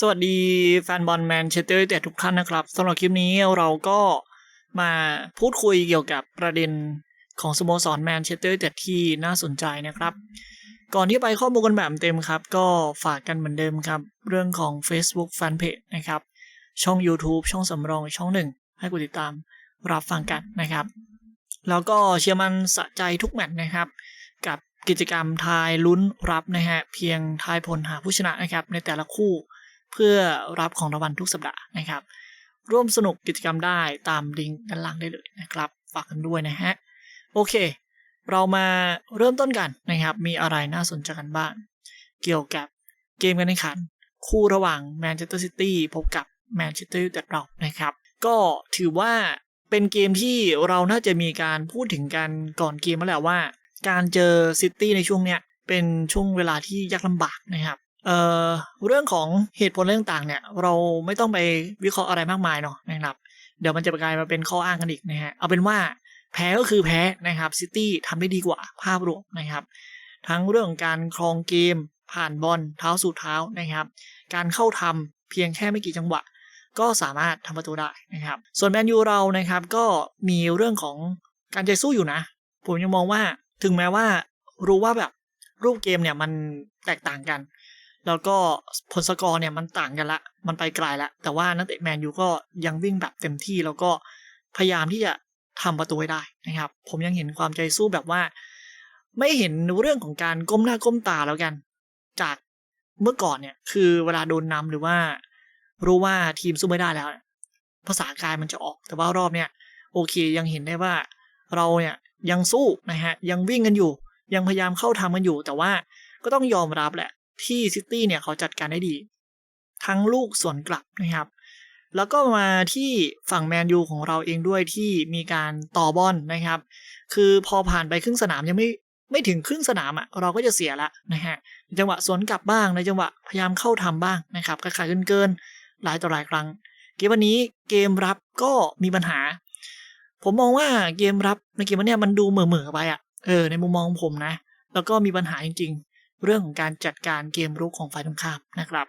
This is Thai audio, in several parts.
สวัสดีแฟนบอลแมนเชสเตอร์ยูไนเต็ดทุกท่านนะครับสำหรับคลิปนี้เราก็มาพูดคุยเกี่ยวกับประเด็นของสโมสรแมนเชสเตอร์ยูไนเต็ดที่น่าสนใจนะครับ ก่อนที่ไปข้อมูลกันแบบเต็มครับ ก็ฝากกันเหมือนเดิมครับ เรื่องของ Facebook Fanpage นะครับ ช่อง YouTube ช่องสำรองอีกช่องหนึ่งให้กดติดตามรับฟังกันนะครับ แล้วก็เชียร์มันสะใจทุกแมตช์นะครับ กับกิจกรรมทายลุ้นรับนะฮะเพียงทายผลหาผู้ชนะนะครับในแต่ละคู่ พื่อรับของรางวัลทุกสัปดาห์นะครับ ร่วมสนุกกิจกรรมได้ตามลิงก์ด้านล่างได้เลยนะครับ ฝากกันด้วยนะฮะ โอเค เรามาเริ่มต้นกันนะครับ มีอะไรน่าสนใจกันบ้าง เกี่ยวกับเกมการแข่งขัน คู่ระหว่างแมนเชสเตอร์ซิตี้พบกับแมนเชสเตอร์ยูไนเต็ดเรานะครับ ก็ถือว่าเป็นเกมที่เราน่าจะมีการพูดถึงกันก่อนเกมมาแล้วว่า การเจอซิตี้ในช่วงเนี้ยเป็นช่วงเวลาที่ยากลำบากนะครับ เอ่อเรื่องของเหตุผลเรื่องต่างเนี่ย เราไม่ต้องไปวิเคราะห์อะไรมากมายเนาะนะครับ เดี๋ยวมันจะกลายมาเป็นข้ออ้างกันอีกนะฮะเอาเป็นว่าแพ้ก็คือแพ้นะครับซิตี้ทำได้ดีกว่าภาพรวมนะครับ ทั้งเรื่องการครองเกม ผ่านบอลเท้าสู่เท้านะครับ การเข้าทำเพียงแค่ไม่กี่จังหวะ ก็สามารถทำประตูได้นะครับ ส่วนแมนยูเรานะครับก็มีเรื่องของการใจสู้อยู่นะ ผมยังมองว่าถึงแม้ว่ารู้ว่าแบบรูปเกมเนี่ยมันแตกต่างกัน แล้วก็ผลสกอร์เนี่ยมันต่างกันละ มันไปไกลละ แต่ว่านักเตะแมนยูก็ยังวิ่งแบบเต็มที่แล้วก็พยายามที่จะทำประตูให้ได้นะครับ ผมยังเห็นความใจสู้แบบว่า ไม่เห็นเรื่องของการก้มหน้าก้มตาแล้วกัน จากเมื่อก่อนเนี่ย คือเวลาโดนนำหรือว่า รู้ว่าทีมสู้ไม่ได้แล้ว ภาษากายมันจะออก แต่ว่ารอบเนี่ย โอเคยังเห็นได้ว่า เราเนี่ยยังสู้นะฮะยังวิ่งกันอยู่ ยังพยายามเข้าทำกันอยู่ แต่ว่าก็ต้องยอมรับแหละ ที่ซิตี้เนี่ยเขาจัดการได้ดี ทั้งลูกสวนกลับนะครับ แล้วก็มาที่ฝั่งแมนยูของเราเองด้วยที่มีการต่อบอลนะครับ คือพอผ่านไปครึ่งสนามยังไม่ไม่ถึงครึ่งสนามอะ่ะเราก็จะเสียละนะฮะจังหวะสวนกลับบ้างในจังหวะพยายามเข้าทำบ้างนะครับคล้ายเกินๆหลายต่อหลายครั้ง เกมวันนี้เกมรับก็มีปัญหา ผมมองว่าเกมรับในเกมวันนี้มันดูเหม่อๆไปอะ่ะเออในมุมมองผมนะ แล้วก็มีปัญหาจริง เรื่องของการจัดการเกมรุกของฝ่ายตรงข้ามนะครับ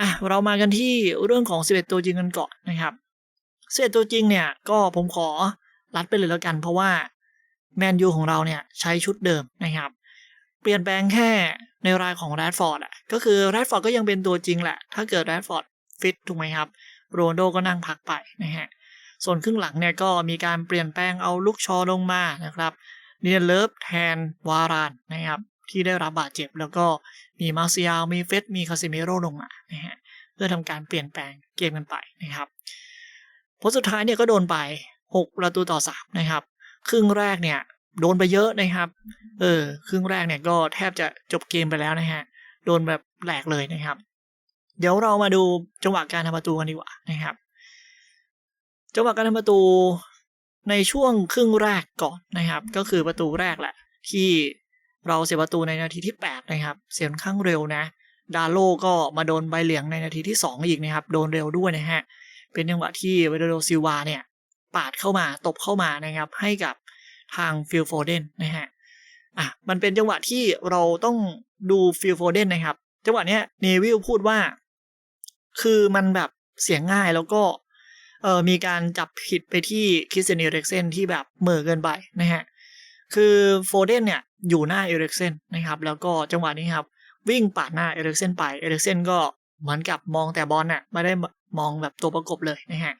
อะเรามากันที่เรื่องของ 11 ตัวจริงกันก่อนนะครับ11ตัวจริงเนี่ยก็ผมขอรัดไปเลยแล้วกัน เพราะว่าแมนยูของเราเนี่ยใช้ชุดเดิมนะครับ เปลี่ยนแปลงแค่ในรายของแรดฟอร์ดอะก็คือแรดฟอร์ดก็ยังเป็นตัวจริงแหละ ถ้าเกิดแรดฟอร์ดฟิตถูกไหมครับโรนโดก็นั่งพักไปนะฮะส่วนครึ่งหลังเนี่ยก็มีการเปลี่ยนแปลงเอาลูกชอลงมานะครับเนียนเลิฟแทนวารานนะครับ ที่ได้รับบาดเจ็บ แล้วก็มีมาเซียลมีเฟสมีคาซิเมโรลงมานะฮะเพื่อทำการเปลี่ยนแปลงเกมกันไปนะครับผลสุดท้ายเนี่ยก็โดนไป 6 ประตูต่อ 3 นะครับ ครึ่งแรกเนี่ยโดนไปเยอะนะครับ เออ ครึ่งแรกเนี่ยก็แทบจะจบเกมไปแล้วนะฮะ โดนแบบแหลกเลยนะครับ เดี๋ยวเรามาดูจังหวะการทำประตูกันดีกว่านะครับ จังหวะการทำประตูในช่วงครึ่งแรกก่อนนะครับ ก็คือประตูแรกแหละที่ เราเสียประตูในนาทีที่ 8 นะครับ เสียค่อนข้างเร็วนะ ดาโลก็มาโดนใบเหลืองในนาทีที่ 2 อีกนะครับ โดนเร็วด้วยนะฮะ เป็นจังหวะที่เวเดโรซิลวาเนี่ย ปาดเข้ามาตบเข้ามานะครับ ให้กับทางฟิลโฟเดนนะฮะ อะ มันเป็นจังหวะที่เราต้องดูฟิลโฟเดนนะครับ จังหวะเนี้ยเนวิลพูดว่า คือมันแบบเสียงง่ายแล้วก็เออมีการจับผิดไปที่คริสเตียนเริกเซนที่แบบเหม่อเกินไปนะฮะ คือโฟเดนเนี่ย อยู่หน้าเอริกเซนนะครับแล้วก็จังหวะนี้ครับวิ่งปาดหน้าเอริกเซนไปเอริกเซนก็เหมือนกับมองแต่บอลน่ะไม่ได้มองแบบตัวประกบเลยนะฮะ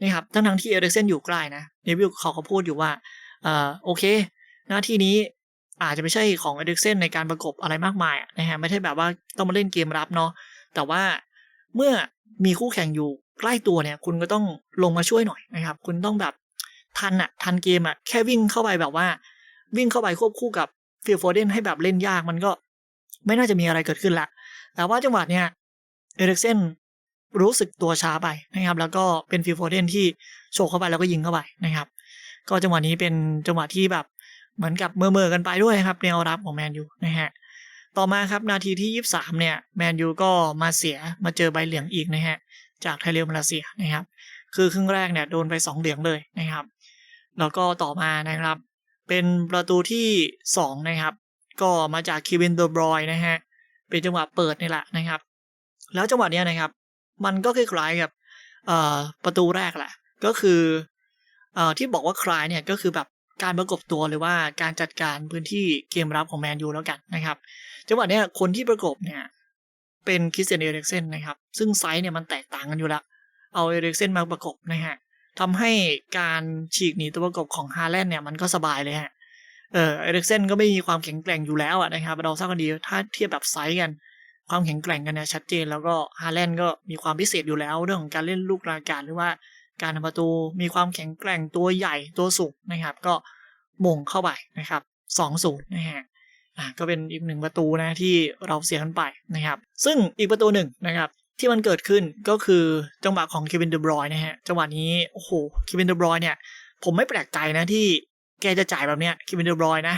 นี่ครับทั้งทั้งที่เอริกเซนอยู่ใกล้นะเนวิลเขาก็พูดอยู่ว่าเอ่อโอเค หน้าที่นี้อาจจะไม่ใช่ของเอริกเซนในการประกบอะไรมากมายนะฮะไม่ใช่แบบว่าต้องมาเล่นเกมรับเนาะแต่ว่าเมื่อมีคู่แข่งอยู่ใกล้ตัวเนี่ย คุณก็ต้องลงมาช่วยหน่อยนะครับ คุณต้องแบบทันอะทันเกมอะแค่วิ่งเข้าไปแบบว่า วิ่งเข้าไปควบคู่กับ ฟิลโฟเดนให้แบบเล่นยากมันก็ ไม่น่าจะมีอะไรเกิดขึ้นละ แต่ว่าจังหวะเนี้ยเอริกเซนรู้สึกตัวช้าไปนะครับ แล้วก็เป็นฟิลโฟเดนที่โฉกเข้าไปแล้วก็ยิงเข้าไปนะครับ ก็จังหวะนี้เป็นจังหวะที่แบบเหมือนกับเมื่อเมื่อกันไปด้วยครับแนวรับของแมนยูนะฮะต่อมาครับนาทีที่ 23 เนี่ยแมนยูก็มาเสียมาเจอใบเหลืองอีกนะฮะจากไทเรลมาเลเซียนะครับ คือครึ่งแรกเนี่ยโดนไป 2 เหลืองเลยนะครับ แล้วก็ต่อมานะครับ เป็นประตูที่ 2 นะครับ ก็มาจากคิวินเดอบรอยนะฮะ เป็นจังหวะเปิดนี่แหละนะครับ แล้วจังหวะนี้นะครับ มันก็คล้ายๆกับประตูแรกแหละ ก็คืออที่บอกว่าคล้ายเนี่ยก็คือแบบการประกบตัวหรือว่าการจัดการพื้นที่เกมรับของแมนยูแล้วกันนะครับ จังหวะนี้คนที่ประกบเนี่ยเป็นคริสเตียนเอริกเซนนะครับ ซึ่งไซส์เนี่ยมันแตกต่างกันอยู่ล้วเอาเอริกเซนมาประกบนะฮะ ทำให้การฉีกหนีตัวประกบของฮาแลนด์เนี่ยมันก็สบายเลยฮะ เออเอริกเซนก็ไม่มีความแข็งแกร่งอยู่แล้วอะนะครับเราทราบกันดีถ้าเทียบแบบไซส์กัน ความแข็งแกร่งกันเนี่ยชัดเจนแล้วก็ฮาแลนด์ก็มีความพิเศษอยู่แล้วเรื่องของการเล่นลูกราการหรือว่าการทำประตูมีความแข็งแกร่งตัวใหญ่ตัวสูงนะครับ ก็มงเข้าไปนะครับสองศูนย์นะฮะอะก็เป็นอีกหนึ่งประตูนะที่เราเสียกันไปนะครับ ซึ่งอีกประตูหนึ่งนะครับ ที่มันเกิดขึ้นก็คือจังหวะของเควินเดบรอยนะฮะจังหวะนี้โอ้โหเควินเดบรอยเนี่ยผมไม่แปลกใจนะที่แกจะจ่ายแบบเนี้ยเควินเดบรอยนะ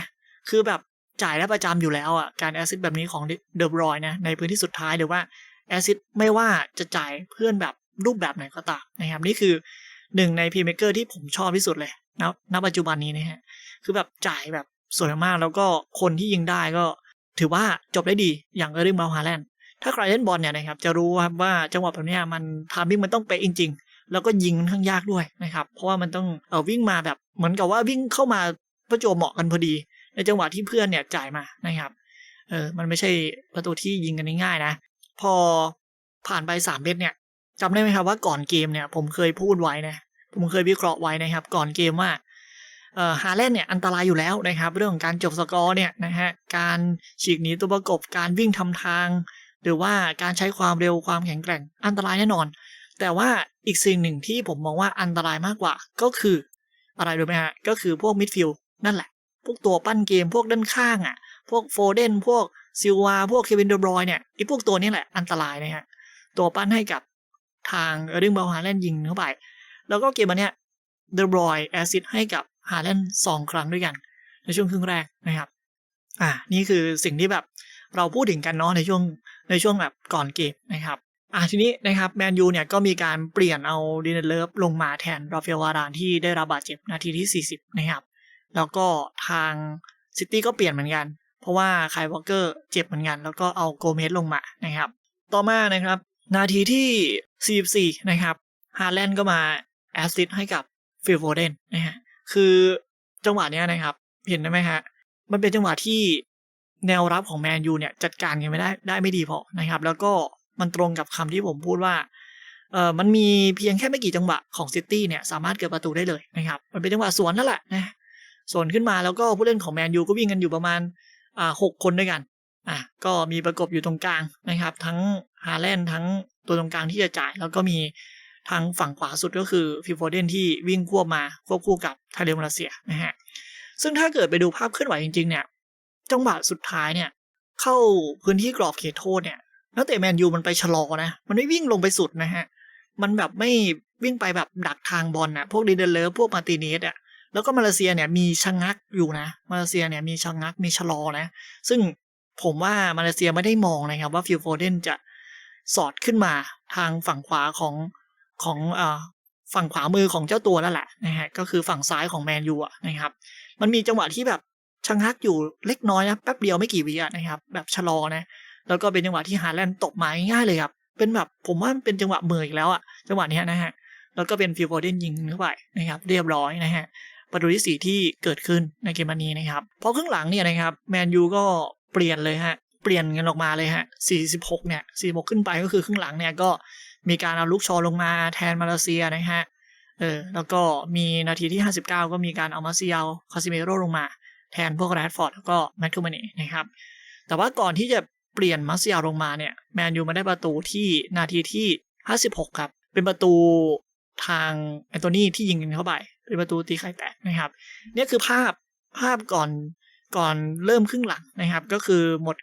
คือแบบจ่ายได้ประจำอยู่แล้วอะการแอซิดแบบนี้ของเดบรอยนะในพื้นที่สุดท้ายหรือว่าแอซิดไม่ว่าจะจ่ายเพื่อนแบบรูปแบบไหนก็ตามนะครับนี่คือหนึ่งในพีเมเกอร์ที่ผมชอบที่สุดเลยณณปัจจุบันนี้นะฮะคือแบบจ่ายแบบสวยมากแล้วก็คนที่ยิงได้ก็ถือว่าจบได้ดีอย่างเอริงบาฮาแลนด์ ถ้าใครเล่นบอลเนี่ยนะครับจะรู้ครับว่าจังหวะแบบเนี้ยมันทามิ่งมันต้องเป๊ะจริง ๆ แล้วก็ยิงค่อนข้างยากด้วยนะครับ เพราะว่ามันต้องเออวิ่งมาแบบเหมือนกับว่าวิ่งเข้ามาประจวบเหมาะกันพอดี ในจังหวะที่เพื่อนเนี่ยจ่ายมานะครับเออมันไม่ใช่ประตูที่ยิงกันง่ายๆนะ พอผ่านไปสามเมตรเนี่ยจำได้ไหมครับว่าก่อนเกมเนี่ยผมเคยพูดไว้นะผมเคยวิเคราะห์ไว้นะครับ ก่อนเกมว่าเอ่อฮาแลนเนี่ยอันตรายอยู่แล้วนะครับ เรื่องของการจบสกอร์เนี่ยนะฮะการฉีกหนีตัวประกบการวิ่งทำทาง หรือว่าการใช้ความเร็วความแข็งแกร่งอันตรายแน่นอน แต่ว่าอีกสิ่งหนึ่งที่ผมมองว่าอันตรายมากกว่าก็คือ อะไรรู้ไหมฮะก็คือพวกมิดฟิลด์นั่นแหละ พวกตัวปั้นเกมพวกด้านข้างอะ พวกโฟเดนพวกซิลวาพวกเควินเดบรอยเนี่ยไอ้พวกตัวนี้แหละอันตรายนะฮะตัวปั้นให้กับทางเออร์ดิงบอลฮาแลนยิงเข้าไป แล้วก็เกมอันเนี้ยเดบรอยแอซิดให้กับฮาแลนสองครั้งด้วยกัน ในช่วงครึ่งแรกนะครับ อ่า นี่คือสิ่งที่แบบเราพูดถึงกันเนาะในช่วง ในช่วงแบบก่อนเกมนะครับอ่าทีนี้นะครับแมนยูเนี่ยก็มีการเปลี่ยนเอาดินเลิฟลงมาแทนราฟาเอลวารานที่ได้รับบาดเจ็บนาทีที่ 40 นะครับ แล้วก็ทางซิตี้ก็เปลี่ยนเหมือนกัน เพราะว่าไคยวอลเกอร์เจ็บเหมือนกัน แล้วก็เอาโกเมสลงมานะครับ ต่อมานะครับ นาทีที่ 44 นะครับฮาแลนด์ก็มาแอสซิสต์ให้กับฟิลโฟเดนนะฮะคือจังหวะเนี้ยนะครับ เห็นได้ไหมฮะมันเป็นจังหวะที่ แนวรับของแมนยูเนี่ยจัดการกันไม่ได้ได้ไม่ดีพอนะครับ แล้วก็มันตรงกับคำที่ผมพูดว่าเออมันมีเพียงแค่ไม่กี่จังหวะของซิตี้เนี่ยสามารถเกิดประตูได้เลยนะครับมันเป็นจังหวะสวนนั่นแหละนะสวนขึ้นมาแล้วก็ผู้เล่นของแมนยูก็วิ่งกันอยู่ประมาณอ่าหกคนด้วยกันอะก็มีประกบอยู่ตรงกลางนะครับ ทั้งฮาแลนด์ทั้งตัวตรงกลางที่จะจ่าย แล้วก็มีทางฝั่งขวาสุดก็คือฟิลโฟเดนที่วิ่งควบมาควบคู่กับทาเลมาเลเซียนะฮะซึ่งถ้าเกิดไปดูภาพเคลื่อนไหวจริงๆเนี่ย จังหวะสุดท้ายเนี่ย เข้าพื้นที่กรอบเขตโทษเนี่ยนักเตะแมนยูมันไปชะลอนะ มันไม่วิ่งลงไปสุดนะฮะ มันแบบไม่วิ่งไปแบบดักทางบอลนะพวกดีเดนเลอร์พวกมาติเนสอะแล้วก็มาเลเซียเนี่ยมีชะงักอยู่นะ มาเลเซียเนี่ยมีชะงักมีชะลอนะ ซึ่งผมว่ามาเลเซียไม่ได้มองนะครับว่าฟิลโฟเดนจะสอดขึ้นมาทางฝั่งขวาของของอ่าฝั่งขวามือของเจ้าตัวนั่นแหละนะฮะก็คือฝั่งซ้ายของแมนยูอะนะครับ มันมีจังหวะที่แบบ ชะงักอยู่เล็กน้อยนะแป๊บเดียวไม่กี่วิอะนะครับ แบบชะลอนะ แล้วก็เป็นจังหวะที่ฮาแลนด์ตกมาง่ายเลยครับ เป็นแบบผมว่ามันเป็นจังหวะเมยอีกแล้วอะจังหวะนี้นะฮะ แล้วก็เป็นฟิลโฟเดนยิงเข้าไปนะครับ เรียบร้อยนะฮะ ประตูที่สี่ที่เกิดขึ้นในเกมนี้นะครับ พอครึ่งหลังเนี่ยนะครับแมนยูก็เปลี่ยนเลยฮะ เปลี่ยนกันออกมาเลยฮะ 46 เนี่ย 46 ขึ้นไปก็คือครึ่งหลังเนี่ยก็มีการเอาลูกชอลงมาแทนมาเลเซียนะฮะ เออ แล้วก็มีนาทีที่ 59 ก็มีการเอามาเซียลคาซิเมโรลงมา แทนพวกแรดฟอร์ดแล้วก็แมคคูมาน่นะครับ แต่ว่าก่อนที่จะเปลี่ยนมาเซียลลงมาเนี่ยแมนยูมาได้ประตูที่นาทีที่ 56 ครับ เป็นประตูทางแอนโทนีที่ยิงเข้าไป เป็นประตูตีไข่แตกนะครับเนี่ยคือภาพภาพก่อนก่อนเริ่มครึ่งหลังนะครับ ก็คือหมด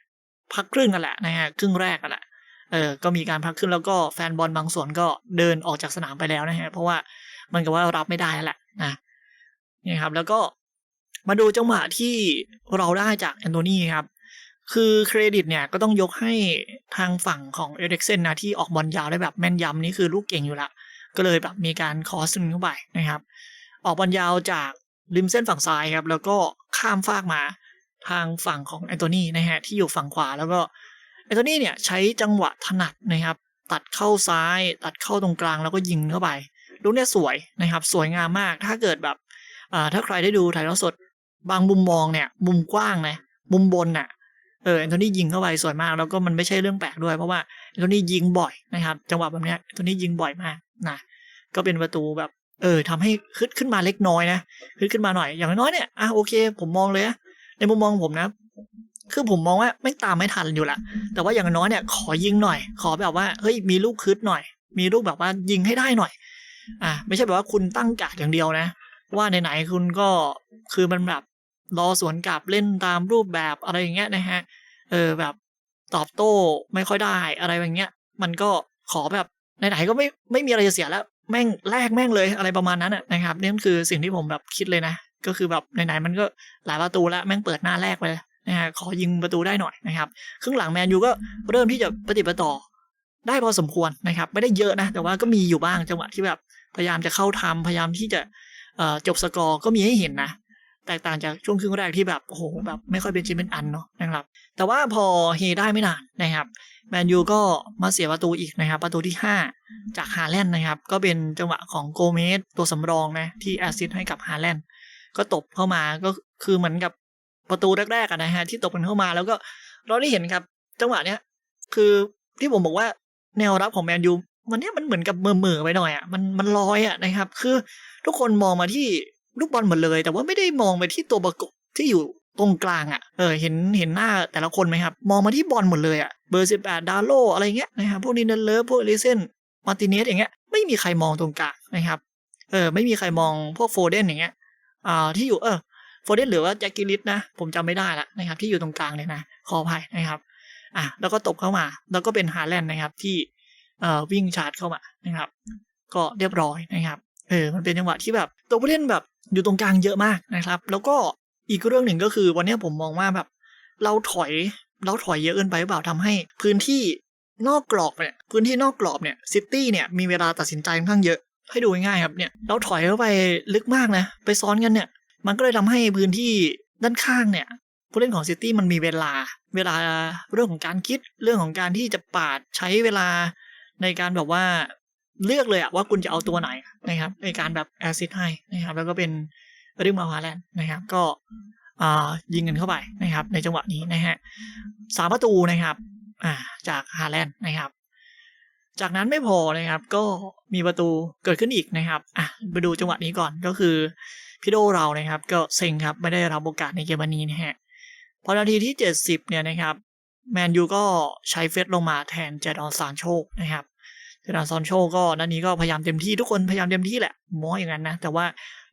พักครึ่งกันแหละนะฮะครึ่งแรกกันแหละเออก็มีการพักครึ่งแล้วก็แฟนบอลบางส่วนก็เดินออกจากสนามไปแล้วนะฮะเพราะว่ามันก็ว่ารับไม่ได้แล้วแหละนะนี่ครับ แล้วก็ มาดูจังหวะที่เราได้จากแอนโทนีครับ คือเครดิตเนี่ยก็ต้องยกให้ทางฝั่งของเอริกเซนนะที่ออกบอลยาวได้แบบแม่นยำนี่คือลูกเก่งอยู่ละ ก็เลยแบบมีการคอสนึงเข้าไปนะครับ ออกบอลยาวจากริมเส้นฝั่งซ้ายครับ แล้วก็ข้ามฟากมาทางฝั่งของแอนโทนีนะฮะที่อยู่ฝั่งขวาแล้วก็แอนโทนีเนี่ยใช้จังหวะถนัดนะครับ ตัดเข้าซ้าย ตัดเข้าตรงกลางแล้วก็ยิงเข้าไปลูกเนี่ยสวยนะครับ สวยงามมากถ้าเกิดแบบอ่าถ้าใครได้ดูถ่ายทอดสด บางมุมมองเนี่ย มุมกว้างนะมุมบนน่ะเออแอนโทนียิงเข้าไปสวยมาก แล้วก็มันไม่ใช่เรื่องแปลกด้วยเพราะว่าแอนโทนียิงบ่อยนะครับจังหวะแบบเนี้ยแอนโทนียิงบ่อยมากนะก็เป็นประตูแบบ เออทำให้ขึ้นขึ้นมาเล็กน้อยนะขึ้นขึ้นมาหน่อยอย่างน้อยเนี่ยอะโอเค ผมมองเลยนะในมุมมองผมนะคือผมมองว่าไม่ตามไม่ทันอยู่ละแต่ว่าอย่างน้อยเนี่ย ขอยิงหน่อย ขอแบบว่าเฮ้ยมีลูกคืดหน่อย มีลูกแบบว่ายิงให้ได้หน่อย อะไม่ใช่แบบว่าคุณตั้งกาดอย่างเดียวนะ ว่าไหนๆคุณก็คือมันแบบ รอสวนกลับเล่นตามรูปแบบอะไรอย่างเงี้ยนะฮะ เออแบบตอบโต้ไม่ค่อยได้อะไรอย่างเงี้ย มันก็ขอแบบไหนๆก็ไม่ไม่มีอะไรจะเสียแล้ว แม่งแลกแม่งเลยอะไรประมาณนั้นนะครับนี่คือสิ่งที่ผมแบบคิดเลยนะ ก็คือแบบไหนๆมันก็หลายประตูแล้วแม่งเปิดหน้าแรกไปเลยนะฮะขอยิงประตูได้หน่อยนะครับครึ่งหลังแมนยูก็เริ่มที่จะปฏิบัติต่อได้พอสมควรนะครับ ไม่ได้เยอะนะ แต่ว่าก็มีอยู่บ้างจังหวะที่แบบพยายามจะเข้าทำพยายามที่จะจบสกอร์ก็มีให้เห็นนะ แตกต่างจากช่วงครึ่งแรกที่แบบโอ้โหแบบไม่ค่อยเป็นชิ้นเป็นอันเนาะนะครับ แต่ว่าพอเฮได้ไม่นานนะครับแมนยูก็มาเสียประตูอีกนะครับ ประตูที่ 5 จากฮาแลนด์นะครับ ก็เป็นจังหวะของโกเมสตัวสำรองนะที่แอสซิสต์ให้กับฮาแลนด์ก็ตบเข้ามาก็คือเหมือนกับประตูแรกๆนะฮะที่ตบกันเข้ามาแล้วก็เราได้เห็นครับ จังหวะเนี้ยคือที่ผมบอกว่าแนวรับของแมนยูวันเนี้ยมันเหมือนกับเมื่อๆไปหน่อยอะมันมันลอยอะนะครับ คือทุกคนมองมาที่ ลูกบอลหมดเลย แต่ว่าไม่ได้มองไปที่ตัวประกบที่อยู่ตรงกลางอะเออ เห็น เห็นหน้าแต่ละคนไหมครับ มองมาที่บอลหมดเลยอะเบอร์สิบแปดดาโลอะไรเงี้ยนะครับ พวกนี้เดนเลอร์พวกลิเซน มาร์ติเนสอย่างเงี้ย ไม่มีใครมองตรงกลางนะครับ เออ ไม่มีใครมองพวกโฟเดนอย่างเงี้ย อ่า ที่อยู่ เออ โฟเดนหรือว่าแจ็คกิลิสนะ ผมจำไม่ได้ละนะครับ ที่อยู่ตรงกลางเลยนะ ขออภัยนะครับ อะ แล้วก็ตบเข้ามา แล้วก็เป็นฮาแลนด์นะครับ ที่ เอ่อ วิ่งชาร์จเข้ามา นะครับ ก็เรียบร้อยนะครับ เออ มันเป็นจังหวะที่แบบ ตัวผู้เล่นแบบ อยู่ตรงกลางเยอะมากนะครับ แล้วก็อีกเรื่องหนึ่งก็คือวันนี้ผมมองว่าแบบเราถอยเราถอยเยอะเกินไปหรือเปล่าทำให้ พื้นที่นอกกรอบเนี่ยพื้นที่นอกกรอบเนี่ยซิตี้เนี่ยมีเวลาตัดสินใจค่อนข้างเยอะให้ดูง่ายครับเนี่ยเราถอยเข้าไปลึกมากนะไปซ้อนกันเนี่ย มันก็เลยทำให้พื้นที่ด้านข้างเนี่ยผู้เล่นของซิตี้มันมีเวลา เวลาเรื่องของการคิดเรื่องของการที่จะปาดใช้เวลาในการแบบว่า เลือกเลยอะว่าคุณจะเอาตัวไหนนะครับ ในการแบบแอซิดให้นะครับ แล้วก็เป็นเรื่องมาฮาแลนด์นะครับ ก็ยิงกันเข้าไปนะครับ ในจังหวะนี้นะฮะสามประตูนะครับอ่าจากฮาแลนด์นะครับ จากนั้นไม่พอนะครับ ก็มีประตูเกิดขึ้นอีกนะครับอะไปดูจังหวะนี้ก่อนก็คือพี่โดเรานะครับ ก็เซ็งครับไม่ได้รับโอกาสในเกมวันนี้นะฮะพอนาทีที่ 70 เนี่ยนะครับแมนยูก็ใช้เฟสลงมาแทนเจดอนซานโชคนะครับ เจดอนซานโชก็นัดนี้ก็พยายามเต็มที่ทุกคนพยายามเต็มที่แหละมออย่างนั้นนะ แต่ว่า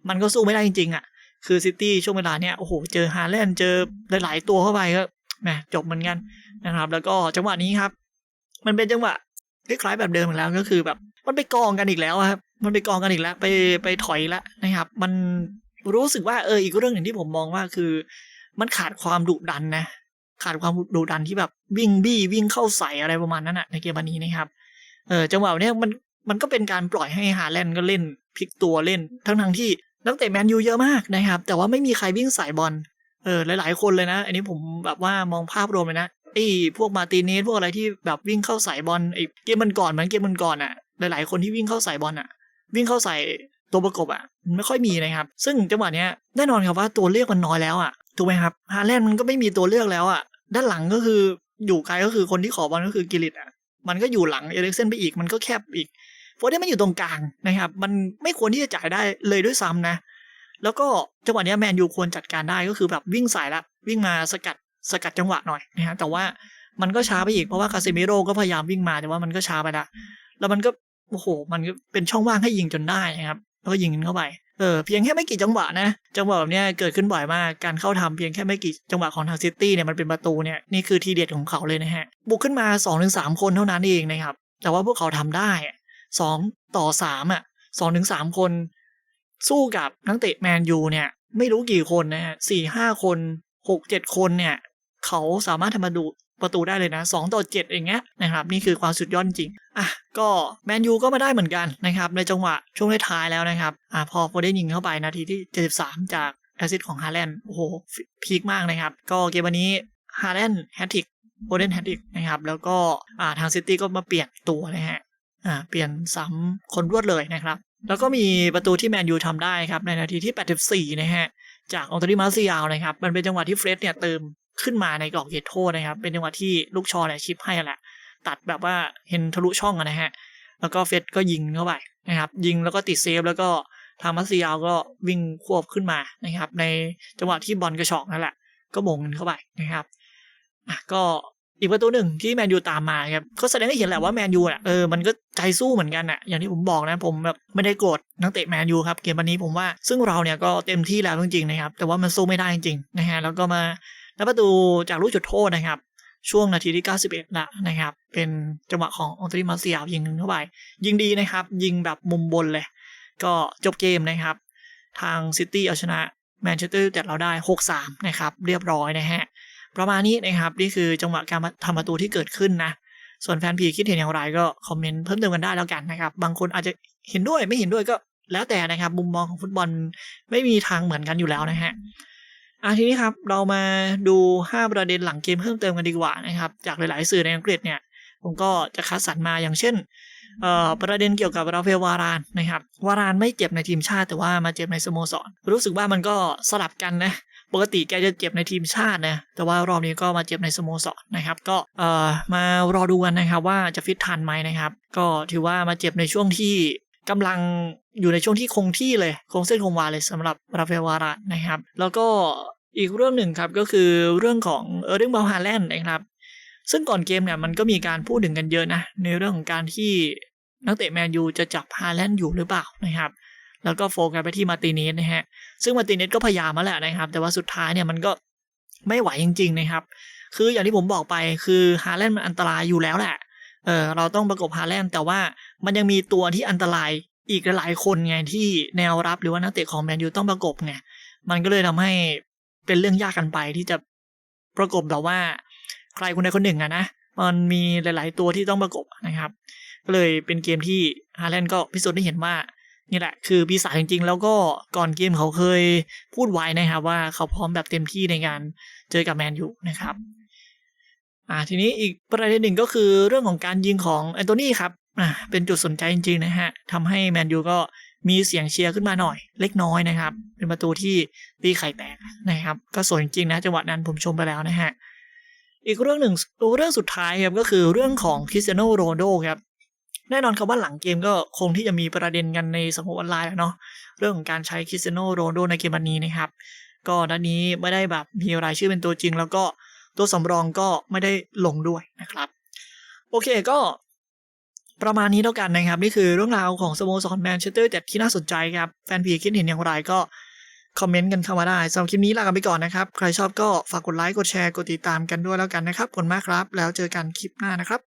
มันก็สู้ไม่ได้จริงๆอะ คือซิตี้ช่วงเวลาเนี้ยโอ้โหเจอฮาแลนด์เจอหลายๆตัวเข้าไปก็แหมจบเหมือนกันนะครับ แล้วก็จังหวะนี้ครับ มันเป็นจังหวะคล้ายๆแบบเดิมอีกแล้วก็คือแบบ มันไปกองกันอีกแล้วครับมันไปกองกันอีกแล้ว ไปไปถอยแล้วนะครับ มันรู้สึกว่าเอออีกเรื่องหนึ่งที่ผมมองว่าคือ มันขาดความดุดันนะขาดความดุดันที่แบบวิ่งบี้วิ่งเข้าใส่อะไรประมาณนั้นอะในเกมวันนี้นะครับ เออจังหวะเนี้ยมันมันก็เป็นการปล่อยให้ฮาแลนด์ก็เล่นพลิกตัวเล่น ทั้งทั้งที่นักเตะแมนยูเยอะมากนะครับ แต่ว่าไม่มีใครวิ่งใส่บอลเออหลาย ๆ คนเลยนะ อันนี้ผมแบบว่ามองภาพรวมเลยนะไอ้พวกมาติเนสพวกอะไรที่แบบวิ่งเข้าใส่บอลไอ้เกมมันก่อนเหมือนเกมมันก่อนอะหลาย ๆ คนที่วิ่งเข้าใส่บอลอะวิ่งเข้าใส่ตัวประกบอะมันไม่ค่อยมีนะครับ ซึ่งจังหวะเนี้ยแน่นอนครับว่าตัวเลือกมันน้อยแล้วอะถูกไหมครับฮาแลนด์มันก็ไม่มีตัวเลือกแล้วอะด้านหลังก็คืออยู่ไกลก็คือคนที่ขอบอลก็คือกิลิตอะ มันก็อยู่หลังเอริกเซนไปอีกมันก็แคบอีกโฟเดนมันอยู่ตรงกลางนะครับ มันไม่ควรที่จะจ่ายได้เลยด้วยซ้ำนะ แล้วก็จังหวะนี้แมนยูควรจัดการได้ก็คือแบบวิ่งสายละวิ่งมาสกัดสกัดจังหวะหน่อยนะฮะแต่ว่ามันก็ช้าไปอีกเพราะว่าคาเซมิโร่ก็พยายามวิ่งมาแต่ว่ามันก็ช้าไปละแล้วมันก็โอ้โห มันก็เป็นช่องว่างให้ยิงจนได้นะครับแล้วก็ยิงเข้าไป เออเพียงแค่ไม่กี่จังหวะนะ จังหวะแบบเนี้ยเกิดขึ้นบ่อยมาก การเข้าทำเพียงแค่ไม่กี่จังหวะของทางซิตี้เนี่ยมันเป็นประตูเนี่ยนี่คือทีเด็ดของเขาเลยนะฮะ บุกขึ้นมา2อถึงสคนเท่านั้นเองนะครับ แต่ว่าพวกเขาทำได้สองต่อสามอะสองถึงสามคน สู้กับนักเตะแมนยูเนี่ย ไม่รู้กี่คนนะฮะสี่ห้าคนหกเจ็ดคนเนี่ย เขาสามารถทำมาดู ประตูได้เลยนะสองต่อเจ็ดอย่างเงี้ยนะครับนี่คือความสุดยอดจริงอะก็แมนยูก็มาได้เหมือนกันนะครับในจังหวะช่วงท้ายแล้วนะครับอะพอโฟเดนยิงเข้าไปนาทีที่ 73 จากแอซิดของฮาแลนด์โอ้โหพีคมากนะครับ ก็เกมวันนี้ฮาแลนด์แฮตทริกโอเดนแฮดดิกนะครับแล้วก็อ่าทางซิตี้ก็มาเปลี่ยนตัวนะฮะอ่าเปลี่ยนซ้ำคนรวดเลยนะครับ แล้วก็มีประตูที่แมนยูทำได้ครับในนาทีที่ 84 นะฮะจากอองตรีมาซิยาวนะครับ มันเป็นจังหวะที่เฟรดเนี่ยเติม ขึ้นมาในกรอบเขตโทษนะครับ เป็นจังหวะที่ลูกชอเนี่ยชิปให้แหละ ตัดแบบว่าเห็นทะลุช่องนะฮะ แล้วก็เฟรดก็ยิงเข้าไปนะครับ ยิงแล้วก็ติดเซฟแล้วก็ทางมาซิยาวก็วิ่งควบขึ้นมานะครับ ในจังหวะที่บอลกระชอกนั่นแหละ ก็มงเข้าไปนะครับอะก็อีกประตูหนึ่งที่แมนยูตามมาครับก็แสดงให้เห็นแหละว่าแมนยูอะเออมันก็ใจสู้เหมือนกันอะอย่างที่ผมบอกนะผมแบบไม่ได้โกรธนักเตะแมนยูครับเกมวันนี้ผมว่าซึ่งเราเนี่ยก็เต็มที่แล้วจริงๆนะครับแต่ว่ามันสู้ไม่ได้จริงๆนะฮะแล้วก็มา แล้วประตูจากลูกจุดโทษนะครับ ช่วงนาทีที่ 91ละนะครับ เป็นจังหวะขององตรีมาเซียยิงเข้าไป ยิงดีนะครับ ยิงแบบมุมบนเลย ก็จบเกมนะครับ ทางซิตี้เอาชนะแมนเชสเตอร์แต่เราได้ 6-3 นะครับ เรียบร้อยนะฮะ ประมาณนี้นะครับ นี่คือจังหวะการทำประตูที่เกิดขึ้นนะ ส่วนแฟนพีคิดเห็นอย่างไรก็คอมเมนต์เพิ่มเติมกันได้แล้วกันนะครับ บางคนอาจจะเห็นด้วยไม่เห็นด้วยก็แล้วแต่นะครับ มุมมองของฟุตบอลไม่มีทางเหมือนกันอยู่แล้วนะฮะ อะทีนี้ครับเรามาดู 5 ประเด็นหลังเกมเพิ่มเติมกันดีกว่านะครับ จากหลายๆสื่อในอังกฤษเนี่ยผมก็จะคัดสรรมาอย่างเช่นประเด็นเกี่ยวกับราเฟลวารานนะครับ วารานไม่เจ็บในทีมชาติแต่ว่ามาเจ็บในสโมสร รู้สึกว่ามันก็สลับกันนะปกติแกจะเจ็บในทีมชาตินะแต่ว่ารอบนี้ก็มาเจ็บในสโมสรนะครับ ก็เอ่อมารอดูกันนะครับว่าจะฟิตทันไหมนะครับ ก็ถือว่ามาเจ็บในช่วงที่ กำลังอยู่ในช่วงที่คงที่เลยคงเส้นคงวาเลยสำหรับราเฟลวารานนะครับ แล้วก็อีกเรื่องหนึ่งครับก็คือเรื่องของเออร์เดงเบลฮาแลนด์นะครับ ซึ่งก่อนเกมเนี่ยมันก็มีการพูดถึงกันเยอะนะ ในเรื่องของการที่นักเตะแมนยูจะจับฮาแลนด์อยู่หรือเปล่านะครับ แล้วก็โฟกัสไปที่มาติเนสนะฮะซึ่งมาติเนสก็พยายามมาแหละนะครับ แต่ว่าสุดท้ายเนี่ยมันก็ไม่ไหวจริง ๆ นะครับ คืออย่างที่ผมบอกไปคือฮาแลนด์มันอันตรายอยู่แล้วแหละ เออเราต้องประกบฮาแลนด์แต่ว่ามันยังมีตัวที่อันตรายอีกหลายคนไงที่แนวรับหรือว่านักเตะของแมนยูต้องประกบไงมันก็เลยทำให้เป็นเรื่องยากกันไปที่จะประกบแบบว่า ใครคนใดคนหนึ่งอะนะมันมีหลาย ๆ ตัวที่ต้องประกบนะครับ ก็เลยเป็นเกมที่ฮาแลนด์ก็พิสูจน์ได้เห็นว่านี่แหละคือปีศาจจริง ๆ แล้วก็ก่อนเกมเขาเคยพูดไว้นะครับว่าเขาพร้อมแบบเต็มที่ในการเจอกับแมนยูนะครับ อ่าทีนี้อีกประเด็นหนึ่งก็คือเรื่องของการยิงของแอนโทนีครับอ่าเป็นจุดสนใจจริงๆนะฮะทำให้แมนยูก็มีเสียงเชียร์ขึ้นมาหน่อยเล็กน้อยนะครับ เป็นประตูที่ตีไข่แตกนะครับ ก็สวยจริงๆนะจังหวะนั้นผมชมไปแล้วนะฮะอีกเรื่องหนึ่งเรื่องสุดท้ายครับก็คือเรื่องของคริสเตียโนโรนโดครับแน่นอนครับว่าหลังเกมก็คงที่จะมีประเด็นกันในสังคมออนไลน์แล้วเนาะเรื่องของการใช้คริสเตียโนโรนโดในเกมวันนี้นะครับ ก็ด้านนี้ไม่ได้แบบมีรายชื่อเป็นตัวจริง แล้วก็ ตัวสำรองก็ไม่ได้ลงด้วยนะครับ โอเคก็ประมาณนี้แล้วกันนะครับ นี่คือเรื่องราวของสโมสรแมนเชสเตอร์แต่ที่น่าสนใจครับ แฟนพีคิดเห็นอย่างไรก็คอมเมนต์กันเข้ามาได้สำหรับคลิปนี้ลากันไปก่อนนะครับ ใครชอบก็ฝากกดไลค์กดแชร์กดติดตามกันด้วยแล้วกันนะครับขอบคุณมากครับ แล้วเจอกันคลิปหน้านะครับ